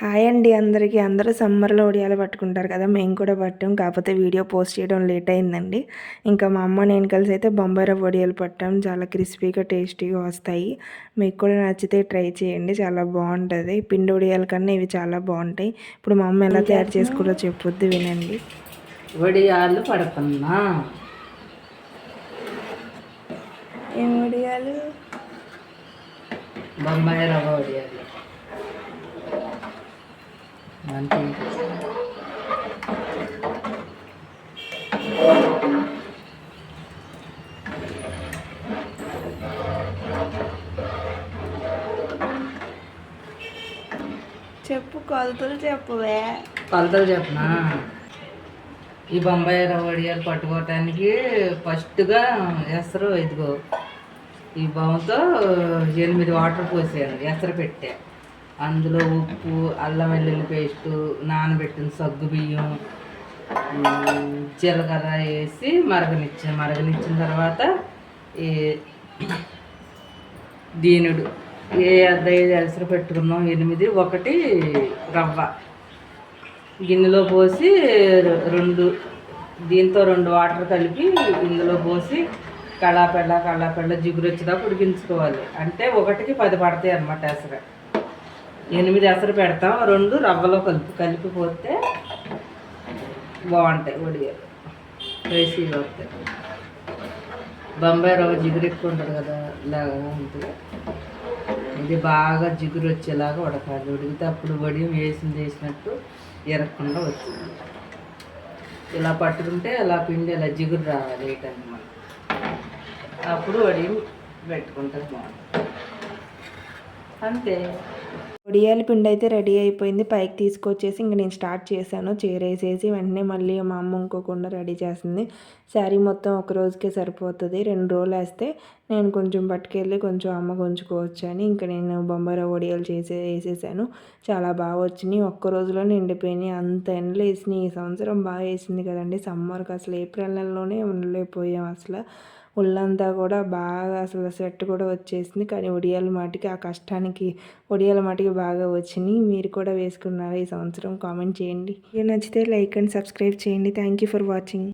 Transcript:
Hi అండి అందరికీ. అందరూ సమ్మర్లో ఒడియాలు పట్టుకుంటారు కదా మేము కూడా పట్టాం. కాకపోతే వీడియో పోస్ట్ చేయడం లేట్ అయిందండి. ఇంకా మా అమ్మ నేను కలిసి అయితే బొంబాయి రవ్వ వడియాలు పట్టాం. చాలా క్రిస్పీగా టేస్టీగా వస్తాయి. మీకు కూడా నచ్చితే ట్రై చేయండి. చాలా బాగుంటుంది. పిండి వడియాల కన్నా ఇవి చాలా బాగుంటాయి. ఇప్పుడు మా అమ్మ ఎలా తయారు చేసుకోవాలో చెప్పొద్దు వినండి. వడియాలు పడుతున్నా? ఏం వడియాలు బొంబాయి రవ్వ వడియాలు మంచి చెప్పు కొలతలు చెప్పువే. కొలతలు చెప్పనా? ఈ బొంబాయి రవ్వ వడియాలు పట్టుకోవటానికి ఫస్ట్గా ఎసరు ఇదిగో ఈ బొమ్మతో ఎనిమిది వాటర్ పోసాను ఎసరు పెట్టా. అందులో ఉప్పు అల్లం వెల్లుల్లి పేస్టు నానబెట్టిన సగ్గు బియ్యం జీలకర్ర వేసి మరగనిచ్చాను. మరగనిచ్చిన తర్వాత ఈ దీనుడు ఏ అద్దైదు అలసర పెట్టుకున్నాం? ఎనిమిది ఒకటి రవ్వ. గిన్నెలో పోసి రెండు దీంతో రెండు వాటర్ కలిపి ఇందులో పోసి కళాపెళ్ళ కళాపెళ్ళ జిగురు వచ్చేదాకా ఉడికించుకోవాలి. అంటే ఒకటికి పది పడతాయి అన్నమాట అసలు ఎనిమిది ఎసరు పెడతాం రెండు రవ్వలో కలిపి కలిపిపోతే బాగుంటాయి వడియాలు రైసీగా వస్తాయి బొంబాయి రవ్వ జిగురు ఎక్కువ ఉంటుంది కదా ఇలాగా ఉంటుంది ఇది బాగా జిగురు వచ్చేలాగా ఉడకాలి. ఉడికితే అప్పుడు వడియం వేసింది వేసినట్టు ఎరగకుండా వచ్చింది ఇలా పట్టుకుంటే అలా పిండి ఇలా జిగురు రావాలి వేయటానికి మనం అప్పుడు వడియం పెట్టుకుంటే బాగుంటుంది. అంతే. వడియాల పిండి అయితే రెడీ అయిపోయింది. పైకి తీసుకొచ్చేసి ఇంక నేను స్టార్ట్ చేశాను. చీరేసేసి వెంటనే మళ్ళీ మా అమ్మ ఇంకోకుండా రెడీ చేస్తుంది శారీ మొత్తం ఒక రోజుకే సరిపోతుంది. రెండు రోజులు వేస్తే నేను కొంచెం పట్టుకెళ్ళి కొంచెం అమ్మ గుంజుకోవచ్చు అని ఇంకా నేను బొంబాయి రవ్వ వడియాలు చేసే వేసేసాను. చాలా బాగా వచ్చినాయి. ఒక్క రోజులో నిండిపోయినాయి. అంత ఎండలు వేసినాయి. ఈ సంవత్సరం బాగా వేసింది కదండి. సమ్మర్కి అసలు ఏప్రిల్ నెలలోనే ఉండలేకపోయాం అసలు. ఒళ్ళంతా కూడా బాగా అసలు స్వెట్ కూడా వచ్చేసింది. కానీ ఒడియాల మాటికి ఆ కష్టానికి ఒడియాల మాటికి బాగా వచ్చినాయి మీరు కూడా వేసుకున్నారా ఈ సంవత్సరం? కామెంట్ చేయండి. నచ్చితే లైక్ అండ్ సబ్స్క్రైబ్ చేయండి. Thank you for watching